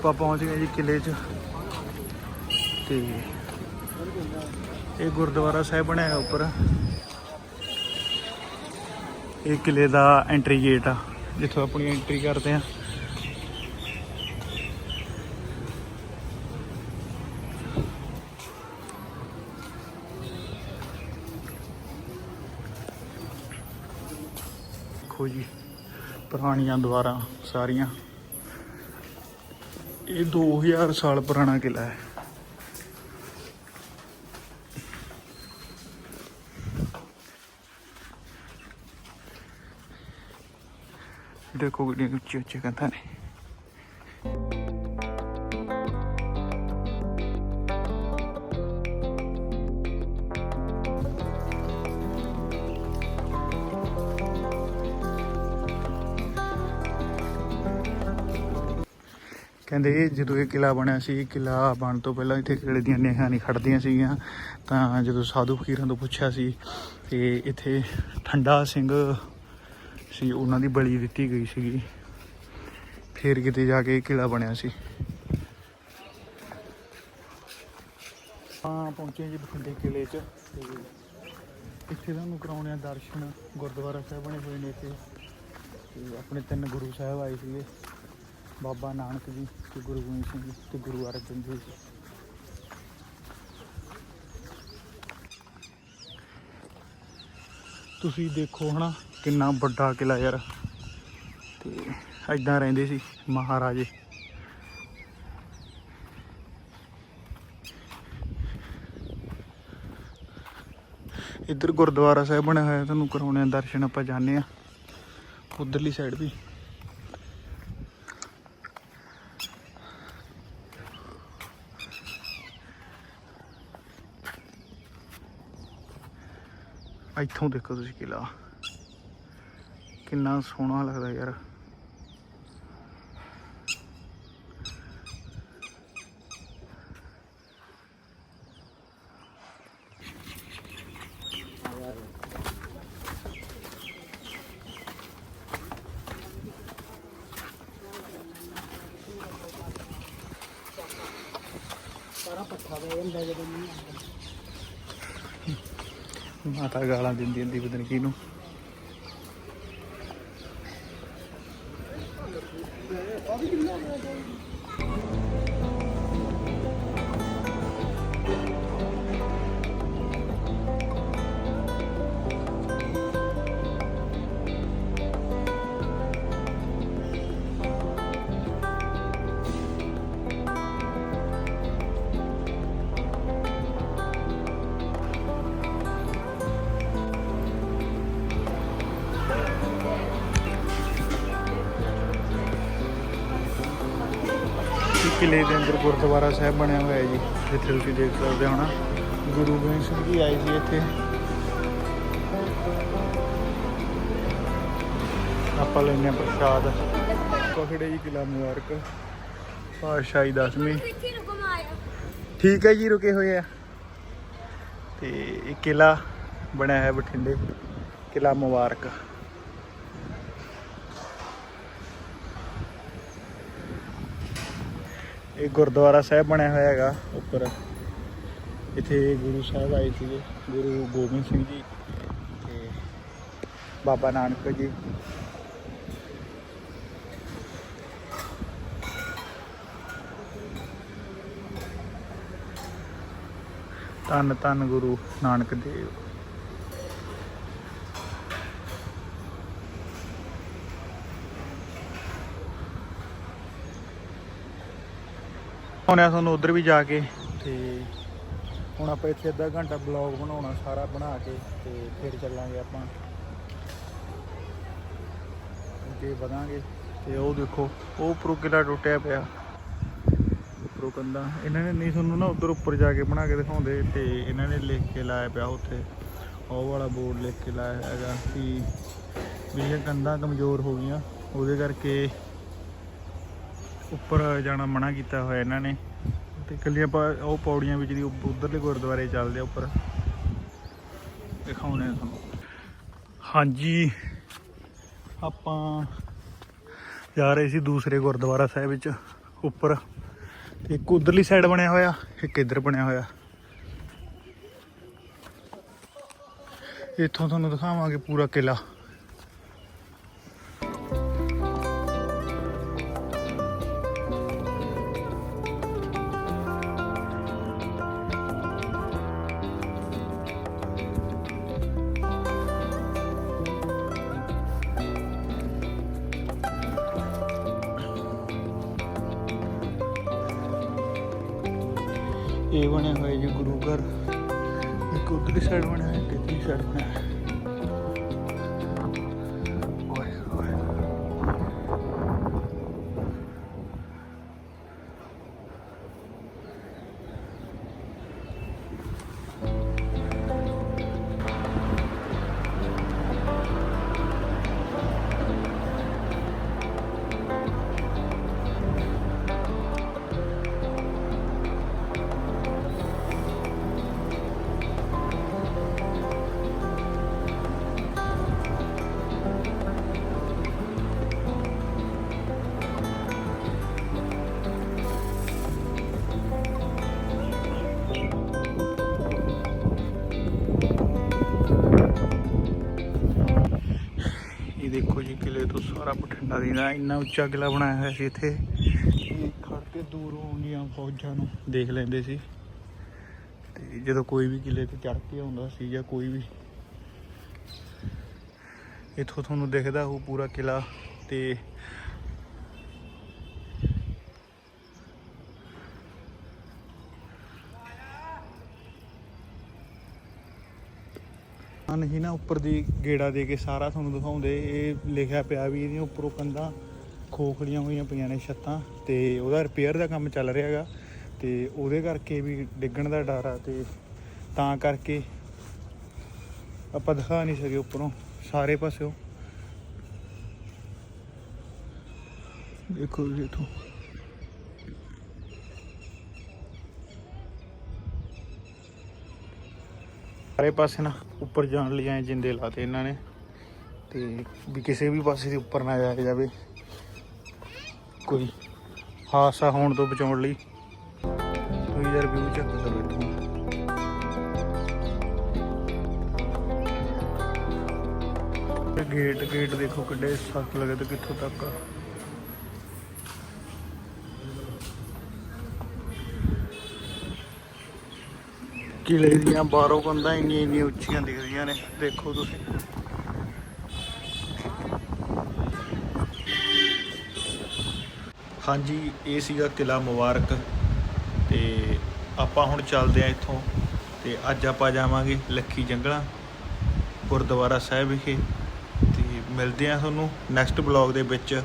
ਆਪਾਂ ਪਹੁੰਚ ਗਏ ਜੀ ਕਿਲੇ 'ਚ। ਤੇ ਇਹ ਗੁਰਦੁਆਰਾ ਸਾਹਿਬ ਬਣਿਆ ਹੋਇਆ ਉੱਪਰ। ਇਹ ਕਿਲੇ ਦਾ ਐਂਟਰੀ ਗੇਟ ਆ, ਜਿੱਥੋਂ ਆਪਣੀ ਐਂਟਰੀ ਕਰਦੇ ਆ। ਦੇਖੋ ਜੀ, ਪੁਰਾਣੀਆਂ ਦੁਆਰਾਂ ਸਾਰੀਆਂ। ਇਹ 2000 ਸਾਲ ਪੁਰਾਣਾ ਕਿਲਾ ਹੈ। ਦੇਖੋ ਕਿੰਨੇ ਉੱਚੇ ਉੱਚੇ ਕੰਧਾਂ ਨੇ। ਕਹਿੰਦੇ ਜਦੋਂ ਇਹ ਕਿਲਾ ਬਣਿਆ ਸੀ ਕਿਲਾ ਬਣ ਤੋਂ ਪਹਿਲਾਂ ਇੱਥੇ ਕਿਲੇ ਦੀਆਂ ਨਿਹਾਂ ਨਹੀਂ ਖੜਦੀਆਂ ਸੀਗੀਆਂ, ਤਾਂ ਜਦੋਂ ਸਾਧੂ ਫਕੀਰਾਂ ਤੋਂ ਪੁੱਛਿਆ ਸੀ ਤੇ ਇੱਥੇ ਠੰਡਾ ਸਿੰਘ ਸੀ, ਉਹਨਾਂ ਦੀ ਬਲੀ ਦਿੱਤੀ ਗਈ ਸੀਗੀ। ਫਿਰ ਕਿਤੇ ਜਾ ਕੇ ਇਹ ਕਿਲਾ ਬਣਿਆ ਸੀ। ਆਪਾਂ ਪਹੁੰਚੇ ਜੀ ਬਠਿੰਡੇ ਕਿਲੇ 'ਚ, ਤੇ ਇੱਥੇ ਤੁਹਾਨੂੰ ਕਰਾਉਣੇ ਆ ਦਰਸ਼ਨ। ਗੁਰਦੁਆਰਾ ਸਾਹਿਬ ਬਣੇ ਹੋਏ ਨੇ ਇੱਥੇ, ਤੇ ਆਪਣੇ ਤਿੰਨ ਗੁਰੂ ਸਾਹਿਬ ਆਏ ਸੀਗੇ। ਬਾਬਾ ਨਾਨਕ ਜੀ ਤੇ ਗੁਰੂ ਗੋਬਿੰਦ ਸਿੰਘ ਜੀ ਤੇ ਗੁਰੂ ਅਰਜਨ ਦੇਵ ਜੀ। ਤੁਸੀਂ ਦੇਖੋ ਹਨਾ, ਕਿੰਨਾ ਵੱਡਾ ਕਿਲਾ ਯਾਰ। ਤੇ ਐਦਾਂ ਰਹਿੰਦੇ ਸੀ ਮਹਾਰਾਜੇ। ਇੱਧਰ ਗੁਰਦੁਆਰਾ ਸਾਹਿਬ ਬਣਿਆ ਹੋਇਆ, ਤੁਹਾਨੂੰ ਕਰਾਉਣੇ ਆ ਦਰਸ਼ਨ, ਆਪਾਂ ਜਾਂਦੇ ਆ। ਉਧਰਲੀ ਸਾਈਡ ਵੀ। ਇੱਥੋਂ ਦੇਖੋ ਤੁਸੀਂ ਕਿਲਾ। ਕਿੰਨਾ ਸੋਹਣਾ ਲੱਗਦਾ ਯਾਰ। ਮਾਤਾ ਗਾਲਾਂ ਦਿੰਦੀ ਹੁੰਦੀ ਪਤਾ ਨੂੰ ਕਿਲੇ ਦੇ ਅੰਦਰ ਗੁਰਦੁਆਰਾ ਸਾਹਿਬ ਬਣਿਆ ਹੋਇਆ ਹੈ ਜੀ, ਜਿੱਥੇ ਤੁਸੀਂ ਦੇਖ ਸਕਦੇ ਹੋ ਨਾ ਗੁਰੂ ਗੋਬਿੰਦ ਸਿੰਘ ਜੀ ਆਏ ਸੀ ਇੱਥੇ। ਆਪਾਂ ਲੈਨੇ ਆ ਪ੍ਰਸ਼ਾਦ। ਪਖੜੇ ਜੀ ਕਿਲਾ ਮੁਬਾਰਕ। ਪਾਤਸ਼ਾਹੀ ਦਸਵੀਂ। ਠੀਕ ਹੈ ਜੀ, ਰੁਕੇ ਹੋਏ ਆ। ਤੇ ਇਹ ਕਿਲਾ ਬਣਿਆ ਹੈ ਬਠਿੰਡੇ। ਕਿਲਾ ਮੁਬਾਰਕ। ਇਹ ਗੁਰਦੁਆਰਾ ਸਾਹਿਬ ਬਣਿਆ ਹੋਇਆ ਹੈਗਾ ਉੱਪਰ। ਇੱਥੇ ਗੁਰੂ ਸਾਹਿਬ ਆਏ ਸੀਗੇ, ਗੁਰੂ ਗੋਬਿੰਦ ਸਿੰਘ ਜੀ ਤੇ ਬਾਬਾ ਨਾਨਕ ਜੀ। ਧੰਨ ਧੰਨ ਗੁਰੂ ਨਾਨਕ ਦੇਵ। ਹੁਣੇ ਤੁਹਾਨੂੰ ਉਧਰ ਵੀ ਜਾ ਕੇ। ਤੇ ਹੁਣ ਆਪਾਂ ਇੱਥੇ ਅੱਧਾ ਘੰਟਾ ਬਲੌਗ ਬਣਾਉਣਾ ਸਾਰਾ ਬਣਾ ਕੇ ਤੇ ਫਿਰ ਚੱਲਾਂਗੇ ਆਪਾਂ। ਅੱਗੇ ਵਧਾਂਗੇ। ਤੇ ਉਹ ਦੇਖੋ ਉਹ ਉੱਪਰੋਂ ਕਿਲਾ ਟੁੱਟਿਆ ਪਿਆ। ਉੱਪਰੋਂ ਕੰਦਾ ਇਹਨਾਂ ਨੇ ਨਹੀਂ ਤੁਹਾਨੂੰ ਨਾ ਉਧਰ ਉੱਪਰ ਜਾ ਕੇ ਬਣਾ ਕੇ ਦਿਖਾਉਂਦੇ ਤੇ ਇਹਨਾਂ ਨੇ ਲਿਖ ਕੇ ਲਾਇਆ ਪਿਆ ਉੱਥੇ। ਉਹ ਵਾਲਾ ਬੋਰਡ ਲਿਖ ਕੇ ਲਾਇਆ ਹੈਗਾ ਕਿ ਵੀ ਇਹ ਕੰਧਾਂ ਕਮਜ਼ੋਰ ਹੋ ਗਈਆਂ। ਉਹਦੇ ਕਰਕੇ ਉੱਪਰ ਜਾਣਾ ਮਨਾ ਕੀਤਾ ਹੋਇਆ ਇਹਨਾਂ ਨੇ। ਤੇ ਕੱਲੀਆਂ ਆਪਾਂ ਉਹ ਪੌੜੀਆਂ ਵਿੱਚ ਦੀ ਉ- ਉੱਧਰਲੇ ਗੁਰਦੁਆਰੇ ਚੱਲਦੇ ਆ ਉੱਪਰ। ਦਿਖਾਉਣੇ ਆ ਤੁਹਾਨੂੰ। ਹਾਂਜੀ, ਆਪਾਂ ਜਾ ਰਹੇ ਸੀ ਦੂਸਰੇ ਗੁਰਦੁਆਰਾ ਸਾਹਿਬ ਵਿੱਚ ਉੱਪਰ। ਇੱਕ ਉਧਰਲੀ ਸਾਈਡ ਬਣਿਆ ਹੋਇਆ, ਇੱਕ ਇੱਧਰ ਬਣਿਆ ਹੋਇਆ। ਇੱਥੋਂ ਤੁਹਾਨੂੰ ਦਿਖਾਵਾਂਗੇ ਪੂਰਾ ਕਿਲਾ ਇਹ ਬਣਿਆ ਹੋਇਆ ਜੀ ਗੁਰੂ ਘਰ। ਇੱਕ ਉਧਰਲੀ ਸਾਈਡ ਬਣਿਆ ਹੈ ਇੱਕ ਇੱਧਰਲੀ ਸਾਈਡ ਬਣਿਆ ਹੈ ਬਠਿੰਡਾ ਦੀਦਾ ਇੰਨਾ ਉੱਚਾ ਕਿਲਾ ਬਣਾਇਆ ਹੋਇਆ ਸੀ ਇੱਥੇ। ਇਹ ਖੜ ਕੇ ਦੂਰੋਂ ਆਉਂਦੀਆਂ ਫੌਜਾਂ ਨੂੰ। ਦੇਖ ਲੈਂਦੇ ਸੀ। ਤੇ ਜਦੋਂ ਕੋਈ ਵੀ ਕਿਲੇ ਤੇ ਚੜ ਕੇ ਆਉਂਦਾ ਸੀ ਜਾਂ ਕੋਈ ਵੀ ਇੱਥੋਂ ਤੁਹਾਨੂੰ ਦਿਖਦਾ ਉਹ ਪੂਰਾ ਕਿਲਾ ਤੇ ਨਹੀਂ ਨਾ ਉੱਪਰ ਦੀ ਗੇੜਾ ਦੇ ਕੇ ਸਾਰਾ ਤੁਹਾਨੂੰ ਦਿਖਾਉਂਦੇ। ਇਹ ਲਿਖਿਆ ਪਿਆ ਵੀ ਇਹਦੀਆਂ ਉੱਪਰੋਂ ਕੰਧਾਂ ਖੋਖਲੀਆਂ ਹੋਈਆਂ ਪਈਆਂ ਨੇ ਛੱਤਾਂ ਤੇ ਉਹਦਾ ਰਿਪੇਅਰ ਦਾ ਕੰਮ ਚੱਲ ਰਿਹਾ ਹੈਗਾ ਤੇ ਉਹਦੇ ਕਰਕੇ ਵੀ ਡਿੱਗਣ ਦਾ ਡਰ ਆ ਤੇ ਤਾਂ ਕਰਕੇ ਆਪਾਂ ਦਿਖਾ ਨਹੀਂ ਸਕੇ ਉੱਪਰੋਂ, ਸਾਰੇ ਪਾਸਿਓ। ਦੇਖੋ ਜੀ ਇੱਥੋਂ। ਸਾਰੇ ਪਾਸੇ ਨਾ ਉੱਪਰ ਜਾਣ ਲਈ ਐ ਜਿੰਦੇ ਲਾਤੇ ਇਹਨਾਂ ਨੇ। ਤੇ ਵੀ ਕਿਸੇ ਵੀ ਪਾਸੇ ਦੇ ਉੱਪਰ ਨਾ ਜਾਇਆ ਜਾਵੇ। ਕੋਈ ਹਾਦਸਾ ਹੋਣ ਤੋਂ ਬਚਾਉਣ ਲਈ। ਤੁਸੀਂ ਯਾਰ ਵਿਊ ਚੈੱਕ ਕਰੋ ਇੱਥੋਂ ਗੇਟ ਗੇਟ ਦੇਖੋ ਕਿੱਡੇ ਸਖਤ ਲੱਗੇ ਤੇ ਕਿੱਥੋਂ ਤੱਕ ਆ। ਕਿਲੇ ਦੀਆਂ ਬਾਹਰੋਂ ਕੰਧਾਂ ਇੰਨੀਆਂ ਇੰਨੀਆਂ ਉੱਚੀਆਂ ਦਿਖਦੀਆਂ ਨੇ, ਦੇਖੋ ਤੁਸੀਂ। ਹਾਂਜੀ, ਇਹ ਸੀਗਾ ਕਿਲਾ ਮੁਬਾਰਕ ਤੇ ਆਪਾਂ ਹੁਣ ਚੱਲਦੇ ਆ ਇੱਥੋਂ ਤੇ ਅੱਜ ਆਪਾਂ ਜਾਵਾਂਗੇ ਲੱਖੀ ਜੰਗਲਾਂ, ਗੁਰਦੁਆਰਾ ਸਾਹਿਬ ਵਿਖੇ ਤੇ ਮਿਲਦੇ ਆ ਤੁਹਾਨੂੰ ਨੈਕਸਟ ਬਲੌਗ ਦੇ ਵਿੱਚ।